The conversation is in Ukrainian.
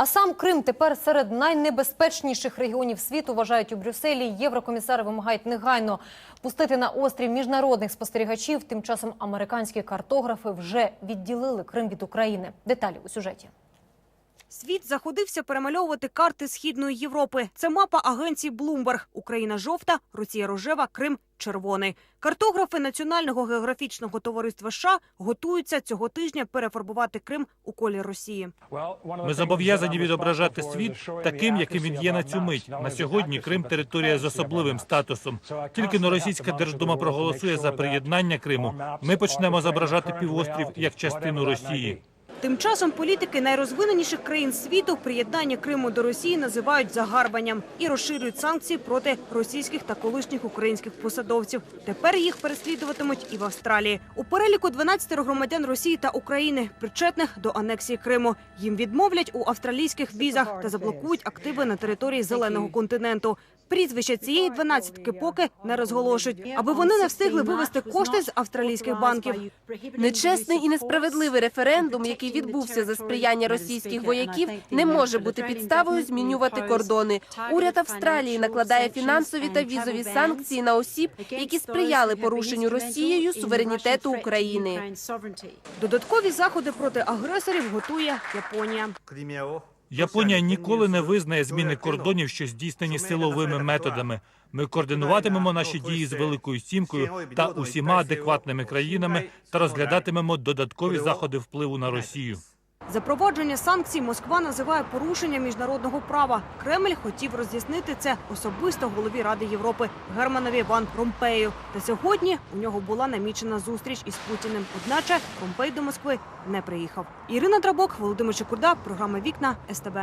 А сам Крим тепер серед найнебезпечніших регіонів світу вважають у Брюсселі. Єврокомісари вимагають негайно пустити на острів міжнародних спостерігачів. Тим часом американські картографи вже відділили Крим від України. Деталі у сюжеті. Світ заходився перемальовувати карти Східної Європи. Це мапа агенції Bloomberg. Україна жовта, Росія рожева, Крим червоний. Картографи Національного географічного товариства США готуються цього тижня перефарбувати Крим у колір Росії. Ми зобов'язані відображати світ таким, яким він є на цю мить. На сьогодні Крим територія з особливим статусом. Тільки но російська держдума проголосує за приєднання Криму. Ми почнемо зображати півострів як частину Росії. Тим часом політики найрозвиненіших країн світу приєднання Криму до Росії називають загарбанням і розширюють санкції проти російських та колишніх українських посадовців. Тепер їх переслідуватимуть і в Австралії. У переліку 12 громадян Росії та України, причетних до анексії Криму. Їм відмовлять у австралійських візах та заблокують активи на території зеленого континенту. Прізвища цієї дванадцятки поки не розголошують, аби вони не встигли вивести кошти з австралійських банків. Нечесний і несправедливий референдум, який відбувся за сприяння російських вояків, не може бути підставою змінювати кордони. Уряд Австралії накладає фінансові та візові санкції на осіб, які сприяли порушенню Росією суверенітету України. Додаткові заходи проти агресорів готує Японія. Японія ніколи не визнає зміни кордонів, що здійснені силовими методами. Ми координуватимемо наші дії з Великою Сімкою та усіма адекватними країнами та розглядатимемо додаткові заходи впливу на Росію. Запровадження санкцій Москва називає порушенням міжнародного права. Кремль хотів роз'яснити це особисто голові Ради Європи Германові Ван Ромпею. Та сьогодні у нього була намічена зустріч із Путіним. Одначе Ромпей до Москви не приїхав. Ірина Драбок, Володимир Чекурда, програма Вікна СТБ.